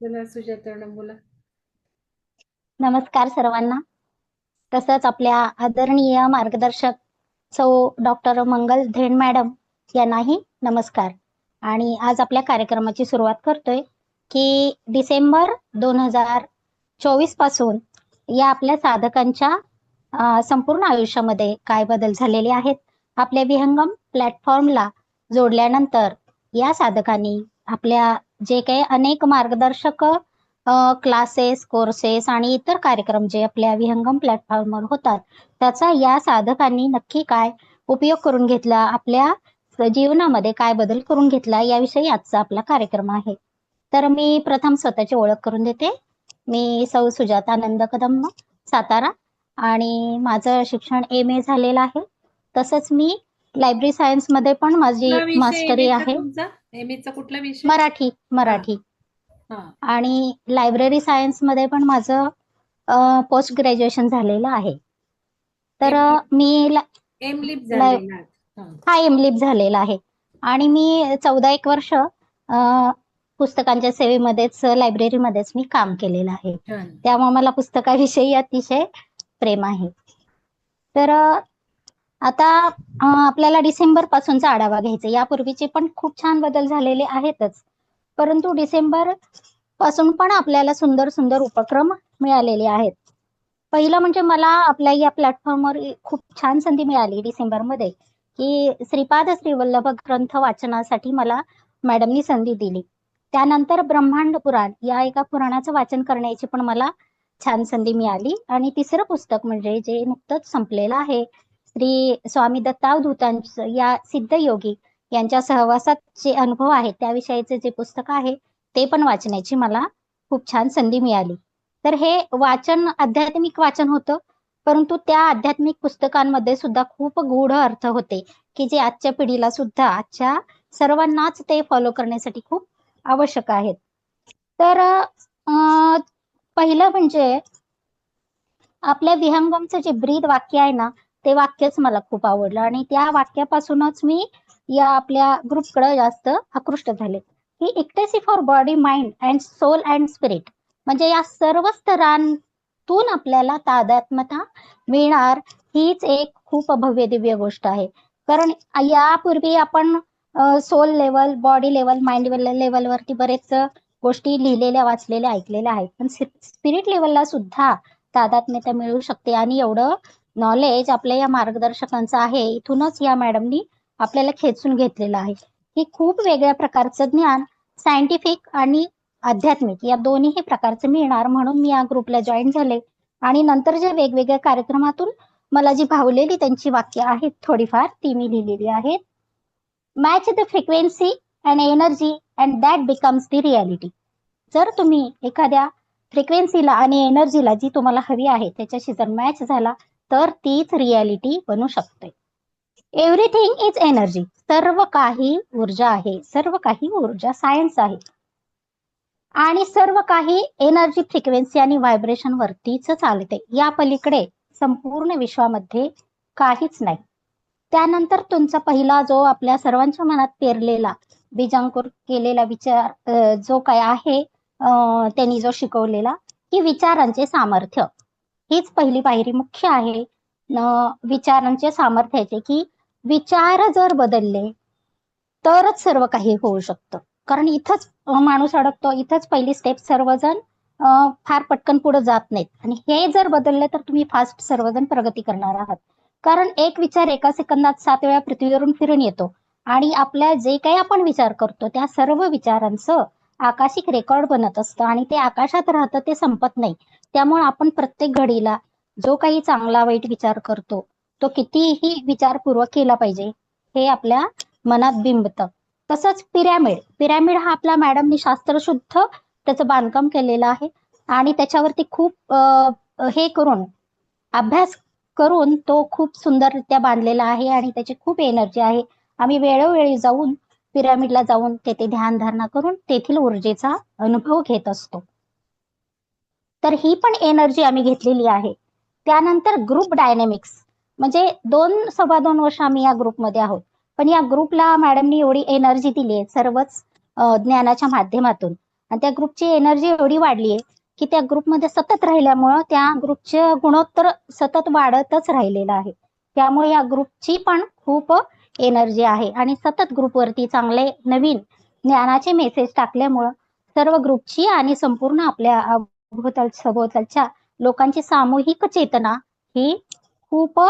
Sujata madam बोला. नमस्कार सर्वांना. तसंच आपल्या आदरणीय मार्गदर्शक सौ डॉक्टर मंगल धेन मॅडम यांनाही नमस्कार. आणि आज आपल्या कार्यक्रमाची सुरुवात करतोय की डिसेंबर दोन हजार चोवीसपासून या आपल्या साधकांच्या संपूर्ण आयुष्यामध्ये काय बदल झालेले आहेत आपल्या विहंगम प्लॅटफॉर्मला जोडल्यानंतर या साधकांनी आपल्या जे काही अनेक मार्गदर्शक क्लासेस कोर्सेस आणि इतर कार्यक्रम जे आपल्या विहंगम प्लॅटफॉर्मवर होतात त्याचा या साधकांनी नक्की काय उपयोग करून घेतला आपल्या जीवनामध्ये काय बदल करून घेतला याविषयी आजचा आपला कार्यक्रम आहे. तर मी प्रथम स्वतःची ओळख करून देते. मी सौ सुजाता आनंद कदम सातारा आणि माझं शिक्षण एम ए झालेलं आहे. तसंच मी लायब्ररी सायन्समध्ये पण माझी मास्टरी आहे. तुमचा एम चा कुठला विषय? मराठी मराठी. हा. आणि लायब्ररी सायन्समध्ये पण माझं पोस्ट ग्रॅज्युएशन झालेलं आहे. तर मी ला- एम लिप लाय- झालेला आहे. हा. एमलिप झालेला आहे. आणि मी चौदा एक वर्ष पुस्तकांच्या सेवेमध्येच लायब्ररीमध्येच मी काम केलेलं आहे. त्यामुळे मला पुस्तकाविषयी अतिशय प्रेम आहे. तर आता आपल्याला डिसेंबर पासूनचा आढावा घ्यायचा. यापूर्वीचे पण खूप छान बदल झालेले आहेतच. परंतु डिसेंबरपासून पण आपल्याला सुंदर सुंदर उपक्रम मिळालेले आहेत. पहिलं म्हणजे मला आपल्या या प्लॅटफॉर्मवर खूप छान संधी मिळाली डिसेंबरमध्ये की श्रीपाद श्रीवल्लभ ग्रंथ वाचनासाठी मला मॅडमनी संधी दिली. त्यानंतर ब्रह्मांड पुराण या एका पुराणाचं वाचन करण्याची पण मला छान संधी मिळाली. आणि तिसरं पुस्तक म्हणजे जे नुकतंच संपलेलं आहे श्री स्वामी दत्तावधूतांचं या सिद्धयोगी यांच्या सहवासात जे अनुभव आहेत त्याविषयीचे जे पुस्तक आहे ते पण वाचण्याची मला खूप छान संधी मिळाली. तर हे वाचन आध्यात्मिक वाचन होतं परंतु त्या आध्यात्मिक पुस्तकांमध्ये सुद्धा खूप गूढ अर्थ होते की जे आजच्या पिढीला सुद्धा आजच्या सर्वांनाच ते फॉलो करण्यासाठी खूप आवश्यक आहेत. तर अं, पहिलं म्हणजे आपल्या विहंगमचं जे ब्रीद वाक्य आहे ना ते वाक्यच मला खूप आवडलं आणि त्या वाक्यापासूनच मी या आपल्या ग्रुपकडे जास्त आकृष्ट झाले. की ecstasy for body mind and soul and spirit म्हणजे या सर्व स्तरांतून आपल्याला तादात्म्यता मिळणार हीच एक खूप भव्य दिव्य गोष्ट आहे. कारण यापूर्वी आपण soul level body level mind लेवलवरती बरेच गोष्टी लिहिलेल्या वाचलेल्या ऐकलेल्या आहेत. पण स्पिरिट लेवलला सुद्धा तादात्म्यता मिळू शकते आणि एवढं नॉलेज आपल्या या मार्गदर्शकांचं आहे. इथूनच या मॅडमनी आपल्याला खेचून घेतलेलं आहे. हे खूप वेगळ्या प्रकारचं ज्ञान सायंटिफिक आणि आध्यात्मिक या दोन्ही प्रकारचं मिळणार म्हणून मी या ग्रुपला जॉईन झाले. आणि नंतर जे वेगवेगळ्या कार्यक्रमातून मला जी भावलेली त्यांची वाक्य आहेत थोडीफार ती मी लिहिलेली आहेत. Match the frequency and energy and that becomes the reality जर तुम्ही एखाद्या फ्रिक्वेन्सीला आणि एनर्जीला जी तुम्हाला हवी आहे त्याच्याशी जर मॅच झाला तर तीच रियालिटी बनू शकते. एव्हरीथिंग इज एनर्जी सर्व काही ऊर्जा आहे. सर्व काही ऊर्जा सायन्स आहे. आणि सर्व काही एनर्जी फ्रिक्वेन्सी आणि व्हायब्रेशन वरतीच चालते. या पलीकडे संपूर्ण विश्वामध्ये काहीच नाही. त्यानंतर तुमचा पहिला जो आपल्या सर्वांच्या मनात पेरलेला बीजांकुर केलेला विचार जो काय आहे त्यांनी जो शिकवलेला की विचारांचे सामर्थ्य. हीच पहिली पायरी मुख्य आहे. विचारांचे सामर्थ्याचे की विचार जर बदलले तरच सर्व काही होऊ शकतं. कारण इथंच माणूस अडकतो इथंच पहिली स्टेप सर्वजण फार पटकन पुढे जात नाहीत. आणि हे जर बदलले तर तुम्ही फास्ट सर्वजण प्रगती करणार आहात. कारण एक विचार एका सेकंदात सात वेळा पृथ्वीवरून फिरून येतो. आणि आपल्या जे काही आपण विचार करतो त्या सर्व विचारांचं आकाशिक रेकॉर्ड बनत असतं आणि ते आकाशात राहतं ते संपत नाही. त्यामुळे आपण प्रत्येक घडीला जो काही चांगला वाईट विचार करतो तो कितीही विचारपूर्वक केला पाहिजे हे आपल्या मनात बिंबतं. तसंच पिरॅमिड पिरॅमिड हा आपला मॅडमनी शास्त्रशुद्ध त्याचं बांधकाम केलेलं आहे आणि त्याच्यावरती खूप हे करून अभ्यास करून तो खूप सुंदररित्या बांधलेला आहे आणि त्याची खूप एनर्जी आहे. आम्ही वेळोवेळी जाऊन पिरामिडला जाऊन तेथे ध्यानधारणा करून तेथील ऊर्जेचा अनुभव घेत असतो. तर ही पण एनर्जी आम्ही घेतलेली आहे. त्यानंतर ग्रुप डायनेमिक्स म्हणजे दोन सव्वा दोन वर्ष आम्ही या ग्रुपमध्ये आहोत. पण या ग्रुपला मॅडमनी एवढी एनर्जी दिली आहे सर्वच ज्ञानाच्या माध्यमातून. आणि त्या ग्रुपची एनर्जी एवढी वाढली आहे की त्या ग्रुपमध्ये सतत राहिल्यामुळं त्या ग्रुपचे गुणोत्तर सतत वाढतच राहिलेलं आहे. त्यामुळे या ग्रुपची पण खूप एनर्जी आहे. आणि सतत ग्रुपवरती चांगले नवीन ज्ञानाचे मेसेज टाकल्यामुळं सर्व ग्रुपची आणि संपूर्ण आपल्या अभोवताल सभोवतालच्या लोकांची सामूहिक चेतना ही खूप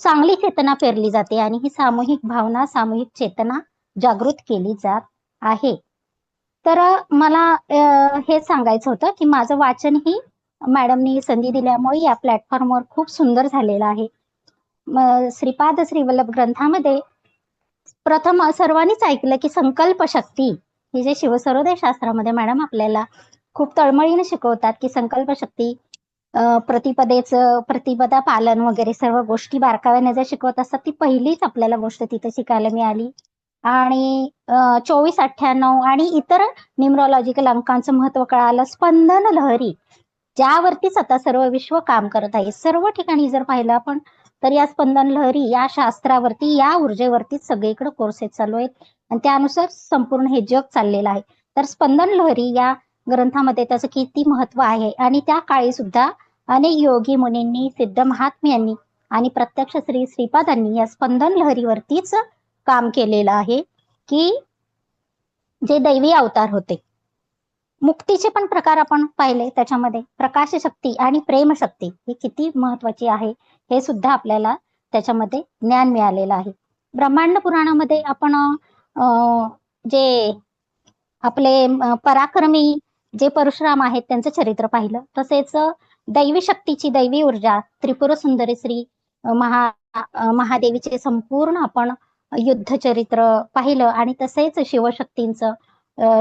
चांगली चेतना पेरली जाते आणि ही सामूहिक भावना सामूहिक चेतना जागृत केली जात आहे. तर मला हे सांगायचं होतं की माझं वाचन ही मॅडमनी संधी दिल्यामुळे या प्लॅटफॉर्मवर खूप सुंदर झालेलं आहे. श्रीपाद श्रीवल्लभ ग्रंथामध्ये प्रथम सर्वांनीच ऐकलं की संकल्प शक्ती हे जे शिवसरोदय शास्त्रामध्ये मॅडम आपल्याला खूप तळमळीने शिकवतात की संकल्प शक्ती प्रतिपदेचं प्रतिपदा पालन वगैरे सर्व गोष्टी बारकाव्याने जर शिकवत असतात ती पहिलीच आपल्याला गोष्ट तिथे शिकायला मिळाली. आणि चोवीस अठ्ठ्याण्णव आणि इतर न्यूमरॉलॉजिकल अंकांचं महत्त्व कळालं स्पंदन लहरी ज्यावरतीच आता सर्व विश्व काम करत आहे. सर्व ठिकाणी जर पाहिलं आपण तर या स्पंदन लहरी या शास्त्रावरती या ऊर्जेवरतीच सगळीकडे कोर्सेस चालू आहेत. आणि त्यानुसार संपूर्ण हे जग चाललेलं आहे. तर स्पंदन लहरी या ग्रंथामध्ये त्याचं किती महत्त्व आहे? आणि त्या काळी सुद्धा अनेक योगी मुनींनी सिद्ध महात्म्यांनी आणि प्रत्यक्ष श्री श्रीपादांनी या स्पंदन लहरीवरतीच काम केलेलं आहे की जे दैवी अवतार होते. मुक्तीचे पण प्रकार आपण पाहिले त्याच्यामध्ये. प्रकाश शक्ती आणि प्रेम शक्ती ही किती महत्वाची आहे हे सुद्धा आपल्याला त्याच्यामध्ये ज्ञान मिळालेलं आहे. ब्रह्मांड पुराणामध्ये आपण अं, जे आपले पराक्रमी जे परशुराम आहेत त्यांचं चरित्र पाहिलं. तसेच दैवी शक्तीची दैवी ऊर्जा त्रिपुर सुंदरी श्री महा महादेवीचे संपूर्ण आपण युद्ध चरित्र पाहिलं. आणि तसेच शिवशक्तींचं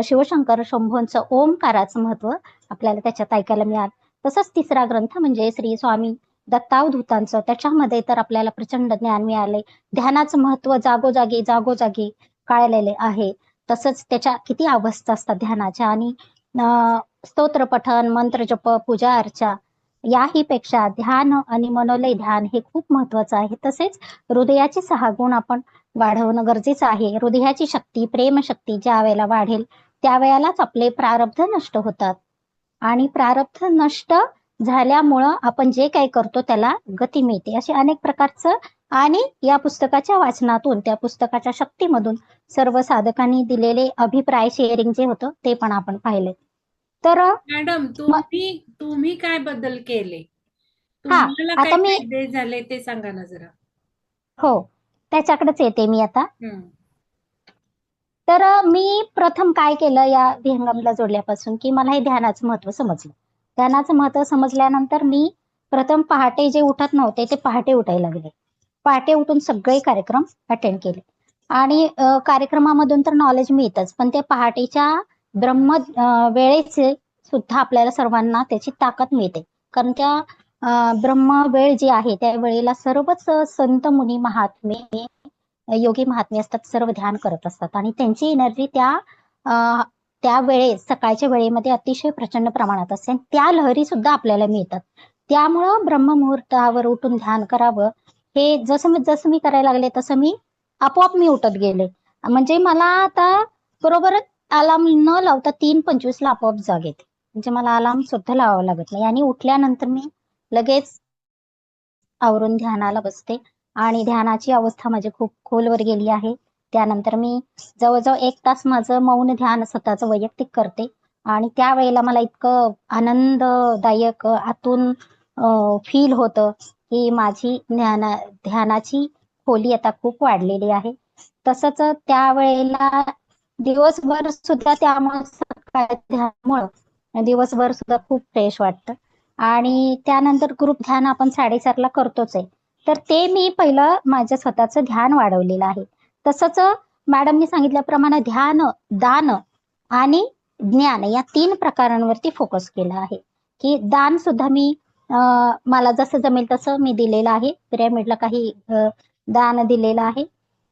शिवशंकर शंभूंचं ओंकाराचं महत्त्व आपल्याला त्याच्यात ऐकायला मिळालं. तसंच तिसरा ग्रंथ म्हणजे श्री स्वामी दत्तावधूतांचं त्याच्यामध्ये तर आपल्याला प्रचंड ज्ञान मिळाले ध्यानाचं महत्त्व जागोजागी जागोजागी कळलेले आहे. तसंच त्याच्या किती अवस्था असतात ध्यानाच्या आणि स्तोत्र पठन मंत्र जप पूजा अर्चा याही पेक्षा ध्यान आणि मनोलय ध्यान हे खूप महत्वाचं आहे. तसेच हृदयाचे सहा गुण आपण वाढवणं गरजेचं आहे. हृदयाची शक्ती प्रेमशक्ती ज्या वेळेला वाढेल त्यावेळेलाच आपले प्रारब्ध नष्ट होतात. आणि प्रारब्ध नष्ट झाल्यामुळं आपण जे काही करतो त्याला गती मिळते. असे अनेक प्रकारचं आणि या पुस्तकाच्या वाचनातून त्या पुस्तकाच्या शक्तीमधून सर्व साधकांनी दिलेले अभिप्राय शेअरिंग जे होतं ते पण आपण पाहिले तर मॅडम तुम्ही तुम्ही काय बदल केले? हा, आता मी- झाले ते सांगा ना जरा. हो त्याच्याकडेच येते मी आता. तर मी प्रथम काय केलं या विहंगमला जोडल्यापासून की मला हे ध्यानाचं महत्त्व समजलं. ध्यानाचं महत्त्व समजल्यानंतर मी प्रथम पहाटे जे उठत नव्हते ते पहाटे उठायला लागले. पहाटे उठून सगळे कार्यक्रम अटेंड केले. आणि कार्यक्रमामधून तर नॉलेज मिळतच पण ते पहाटेच्या ब्रह्म वेळेचे सुद्धा आपल्याला सर्वांना त्याची ताकद मिळते. कारण त्या ब्रह्म वेळ जी आहे त्या वेळेला सर्वच संत मुनी महात्मे योगी महात्मे असतात सर्व ध्यान करत असतात. आणि त्यांची एनर्जी त्या त्या वेळेस सकाळच्या वेळेमध्ये अतिशय प्रचंड प्रमाणात असते. त्या लहरी सुद्धा आपल्याला मिळतात. त्यामुळं ब्रह्ममुहूर्तावर उठून ध्यान करावं हे जसं मी जसं मी करायला लागले तसं मी आपोआप मी उठत गेले. म्हणजे मला आता बरोबर अलार्म न लावता तीन पंचवीसला आपोआप जाग येते. म्हणजे मला अलार्म सुद्धा लावावा लागत नाही. आणि उठल्यानंतर मी लगेच आवरून ध्यानाला बसते. आणि ध्यानाची अवस्था माझी खूप खोलवर गेली आहे. त्यानंतर मी जवळजवळ एक तास माझं मौन ध्यान स्वतःचं वैयक्तिक करते. आणि त्यावेळेला मला इतकं आनंददायक आतून फील होतं. की माझी ज्ञान ध्यानाची खोली आता खूप वाढलेली आहे. तसंच त्यावेळेला दिवसभर सुद्धा त्यामुळे दिवसभर सुद्धा खूप फ्रेश वाटतं. आणि त्यानंतर ग्रुप ध्यान आपण साडेचारला करतोच आहे. तर ते मी पहिलं माझ्या स्वतःचं ध्यान वाढवलेलं आहे. तसंच मॅडमनी सांगितल्याप्रमाणे ध्यान दान आणि ज्ञान या तीन प्रकारांवरती फोकस केला आहे. की दान सुद्धा मी मला जसं जमेल तसं मी दिलेलं आहे. पिरॅमिडला काही दान दिलेलं आहे.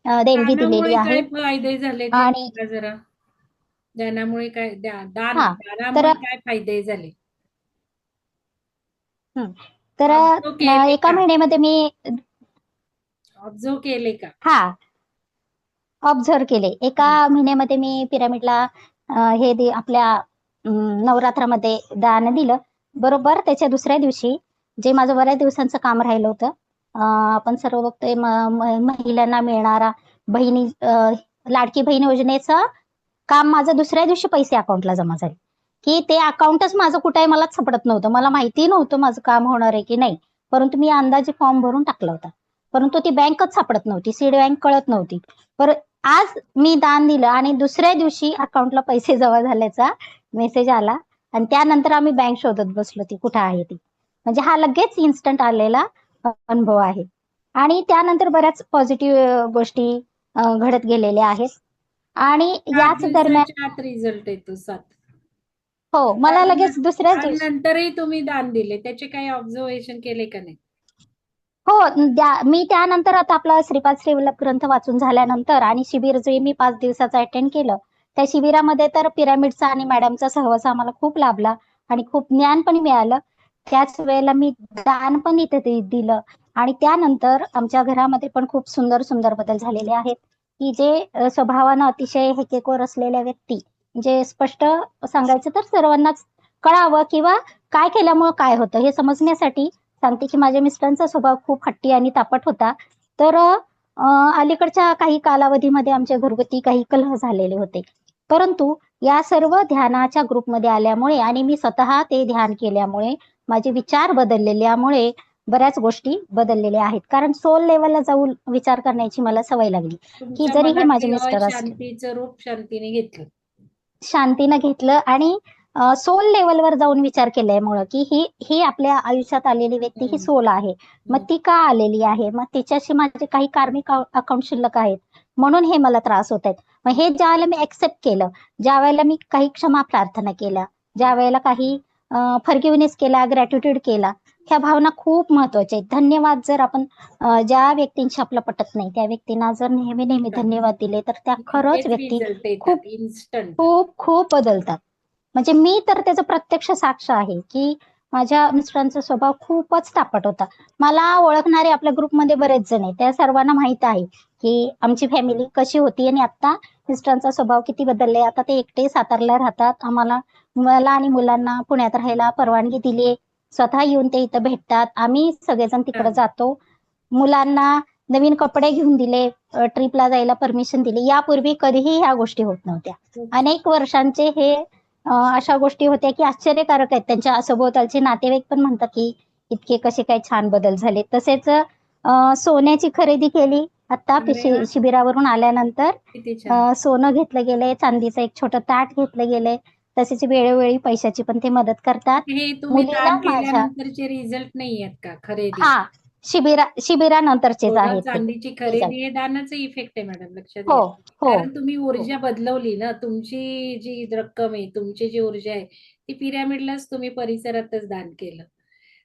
देणगी दिलेली आहे. फायदे झाले आणि- सांगा जरा. दानामुळे काय द्या- दान दानामुळे काय फायदे झाले? तर एका? महिन्यामध्ये मी ऑब्झर्व केले का? हा ऑब्झर्व केले. एका महिन्यामध्ये मी पिरामिडला हे दे आपल्या नवरात्रामध्ये दान दिलं. बरोबर. त्याच्या दुसऱ्या दिवशी जे माझं बऱ्याच दिवसांचं काम राहिलं होतं आपण सर्व बघतोय महिलांना मिळणारा बहिणी लाडकी बहीण योजनेचं काम माझं दुसऱ्या दिवशी पैसे अकाउंटला जमा झाले. की ते अकाउंटच माझं कुठे आहे सापडत नव्हतं. मला माहिती नव्हतं माझं काम होणार आहे की नाही. परंतु मी अंदाजे फॉर्म भरून टाकला होता. परंतु ती बँकच सापडत नव्हती. सीड बँक कळत नव्हती. पर आज मी दान दिलं आणि दुसऱ्या दिवशी अकाउंटला पैसे जमा झाल्याचा मेसेज आला. आणि त्यानंतर आम्ही बँक शोधत बसलो ती कुठं आहे ती. म्हणजे हा लगेच इन्स्टंट आलेला अनुभव आहे. आणि त्यानंतर बऱ्याच पॉझिटिव्ह गोष्टी घडत गेलेल्या आहेत. आणि याच दरम्यान रिझल्ट येतो सात. हो मला लगेच दिवशी नंतरही तुम्ही दान दिले. त्याचे काही ऑब्झर्वेशन केले का नाही? हो द्या- मी त्यानंतर आता आपला श्रीपाद श्रीवल्लभ ग्रंथ वाचून झाल्यानंतर आणि शिबिर जे मी पाच दिवसाचं अटेंड केलं त्या शिबिरामध्ये तर पिरामिडचा आणि मॅडमचा सहवास आम्हाला खूप लाभला आणि खूप ज्ञान पण मिळालं. त्याच वेळेला मी दान पण इथे दिलं आणि त्यानंतर आमच्या घरामध्ये पण खूप सुंदर सुंदर बदल झालेले आहेत. की जे स्वभावानं अतिशय हेकेकोर असलेल्या व्यक्ती जे स्पष्ट सांगायचं तर सर्वांनाच कळावं किंवा काय केल्यामुळं काय होतं हे समजण्यासाठी सांगते की माझ्या मिस्टरांचा स्वभाव खूप हट्टी आणि तापट होता. तर अलीकडच्या काही कालावधीमध्ये आमच्या घरगुती काही कलह झालेले होते. परंतु या सर्व ध्यानाच्या ग्रुपमध्ये आल्यामुळे आणि मी स्वतः ते ध्यान केल्यामुळे माझे विचार बदललेल्यामुळे बऱ्याच गोष्टी बदललेल्या आहेत. कारण सोल लेवलला जाऊन विचार करण्याची मला सवय लागली. तुमच्या जरी हे माझे मिस्टर असले. रूप शांतीने घेतलं. शांतीनं घेतलं आणि सोल लेवलवर जाऊन विचार केल्यामुळं की ही ही आपल्या आयुष्यात आलेली व्यक्ती ही. सोल आहे. मग ती का आलेली आहे? मग तिच्याशी माझे काही कार्मिक अकाउंट शिल्लक आहेत. म्हणून हे मला त्रास होत आहेत. मग हे ज्या वेळेला मी ऍक्सेप्ट केलं ज्या वेळेला मी काही क्षमा प्रार्थना केल्या ज्या वेळेला काही फर्गिवनेस केला ग्रॅटिट्यूड केला ह्या भावना खूप महत्त्वाच्या आहेत. धन्यवाद जर आपण ज्या व्यक्तींशी आपलं पटत नाही त्या व्यक्तींना जर नेहमी नेहमी धन्यवाद दिले तर त्या खरंच व्यक्ती खूप- इन्स्टंट खूप खूप बदलतात. म्हणजे मी तर त्याचं प्रत्यक्ष साक्ष आहे की माझ्या मिस्टरांचा स्वभाव खूपच तापट होता. मला ओळखणारे आपल्या ग्रुपमध्ये बरेच जण आहेत त्या सर्वांना माहीत आहे की आमची फॅमिली कशी होती आणि आता मिस्टरांचा स्वभाव किती बदललाय? आता ते एकटे सातारला राहतात. आम्हाला मला आणि मुलांना पुण्यात राहायला परवानगी दिली आहे स्वतः येऊन ते इथं भेटतात. आम्ही सगळेजण तिकडे. जातो. मुलांना नवीन कपडे घेऊन दिले ट्रिपला जायला परमिशन दिली. यापूर्वी कधीही ह्या गोष्टी होत नव्हत्या. अनेक वर्षांचे हे अशा गोष्टी होत्या की आश्चर्यकारक आहेत. त्यांच्या सभोवतालचे नातेवाईक पण म्हणतात की इतके कसे काय छान बदल झाले. तसेच सोन्याची खरेदी केली. आता. शिबिरावरून आल्यानंतर सोनं घेतलं गेलंय चांदीचं एक छोटं ताट घेतलं गेलंय तसेच वेळोवेळी पैशाची पण ते मदत करतात. हे रिझल्ट नाही आहेत का? खरेदी. हा शिबिरा शिबिरानंतरचेच आहेत ते. चांदीची खरेदी हे दानाचा इफेक्ट आहे मॅडम लक्षात हो हो कारण तुम्ही ऊर्जा बदलवली ना तुमची जी रक्कम आहे तुमची जी ऊर्जा आहे ती पिरामिडलाच तुम्ही परिसरातच दान केलं.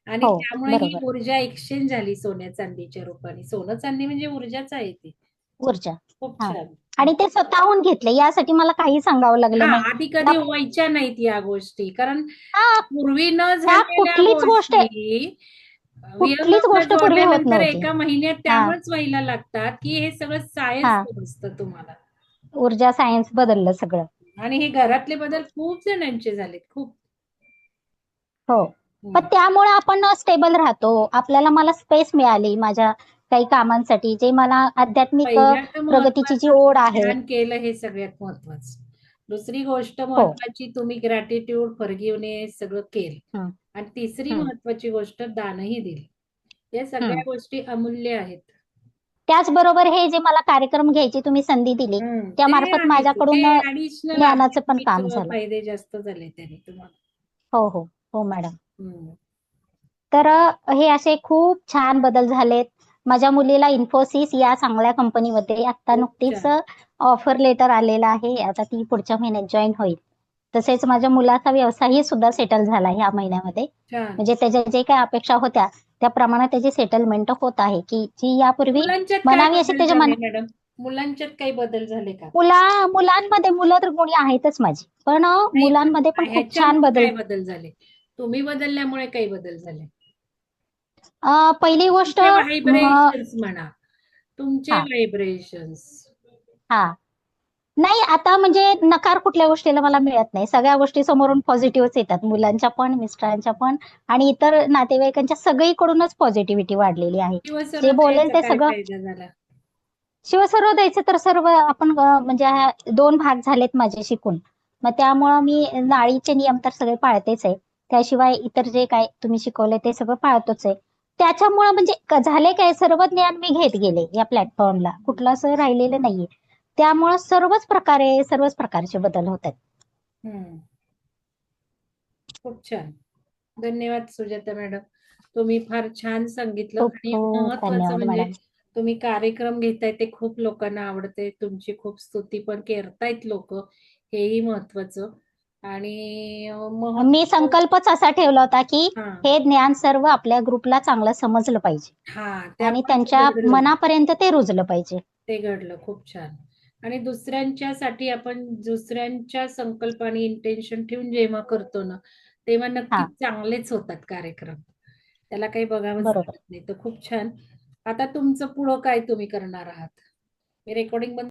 आणि हो, त्यामुळे ही बरोबर. ऊर्जा एक्सचेंज झाली सोन्या चांदीच्या रूपाने सोनं चांदी म्हणजे ऊर्जाच आहे ती ऊर्जा खूप हा. छान आणि ते स्वतःहून घेतले यासाठी मला काही सांगावं लागलं हा नाही आधी कधी व्हायच्या नाहीत या गोष्टी कारण हा, पूर्वी न झालेल्या कुठलीच गोष्ट- गोष्टी कुठलीच गोष्ट पूर्वी होत जोडल्यानंतर नव्हती. एका महिन्यात त्यामुळेच व्हायला लागतात की हे सगळं हा. सायन्स समजतं तुम्हाला ऊर्जा सायन्स बदललं सगळं आणि हे घरातले बदल खूप जणांचे झालेत खूप हो. पण त्यामुळे आपण स्टेबल राहतो आपल्याला मला स्पेस मिळाली माझ्या काही कामांसाठी जे मला आध्यात्मिक प्रगतीची जी ओढ आहे केलं हे सगळ्यात महत्वाचं दुसरी गोष्ट महत्वाची तुम्ही ग्रॅटिट्यूड फॉरगिव्हनेस सगळं केलं हं. आणि तिसरी हं. महत्वाची गोष्ट दानही दिली या सगळ्या हं. गोष्टी अमूल्य आहेत त्याचबरोबर हे जे मला कार्यक्रम घ्यायची तुम्ही संधी दिली हं. त्या ते मार्फत आहे. माझ्याकडून ज्ञानाचं पण काम झालं. फायदे जास्त झाले त्याने तुम्हाला हो हो हो मॅडम हं. तर हे असे खूप छान बदल झालेत. माझ्या मुलीला इन्फोसिस या चांगल्या कंपनीमध्ये आता नुकतीच. ऑफर लेटर आलेलं आहे. आता ती पुढच्या महिन्यात जॉईन होईल. तसेच माझ्या मुलाचा व्यवसायही सुद्धा सेटल झाला ह्या महिन्यामध्ये. म्हणजे त्याच्या जे काही अपेक्षा होत्या त्याप्रमाणे त्याची सेटलमेंट होत आहे की जी यापूर्वी म्हणावी अशी त्याच्या मुलांच्यात काही बदल झाले का? मुला मुलांमध्ये मुलं तर गुणी आहेतच माझी. पण मुलांमध्ये पण खूप छान बदल बदल झाले? तुम्ही बदलल्यामुळे काही बदल झाले. पहिली गोष्ट व्हायब्रेशन्स म्हणा. तुमचे. व्हायब्रेशन्स हा. नाही आता म्हणजे नकार कुठल्या गोष्टीला मला मिळत नाही. सगळ्या गोष्टी समोरून पॉझिटिव्हच येतात. मुलांच्या पण मिस्टरांच्या पण आणि इतर नातेवाईकांच्या सगळीकडूनच पॉझिटिव्हिटी वाढलेली आहे. जे बोलेल ते सगळं शिवसर्वोदयचे तर सर्व आपण म्हणजे हा दोन भाग झालेत माझे शिकून. मग त्यामुळं मी नाळीचे नियम तर सगळे पाळतेच आहे. त्याशिवाय इतर जे काय तुम्ही शिकवले ते सगळं पाळतोच आहे. त्याच्यामुळं म्हणजे झाले काय? सर्व ज्ञान मी घेत गेले या प्लॅटफॉर्मला कुठलं असं राहिलेलं नाहीये. त्यामुळं सर्वच प्रकारे सर्वच प्रकारचे बदल होत आहेत. हम्म. खूप छान. धन्यवाद सुजाता मॅडम. तुम्ही फार छान सांगितलं आणि महत्वाचं म्हणजे तुम्ही कार्यक्रम घेताय ते खूप लोकांना आवडते तुमची खूप स्तुती पण करतायत लोक. हेही महत्वाचं आणि अं, मी संकल्पच असा ठेवला होता की हा. हे ज्ञान सर्व आपल्या ग्रुपला चांगलं समजलं पाहिजे. हा आणि त्यामुळे त्यांच्या घडलं. मनापर्यंत ते रुजलं पाहिजे. ते घडलं खूप छान. आणि दुसऱ्यांच्यासाठी आपण दुसऱ्यांच्या संकल्प आणि इंटेन्शन ठेवून जेव्हा करतो ना तेव्हा हा. नक्कीच चांगलेच होतात कार्यक्रम. त्याला काही बघावंच बरोबर. लागत नाही तर खूप छान. आता तुमचं पुढं काय तुम्ही करणार आहात? मी रेकॉर्डिंग बंद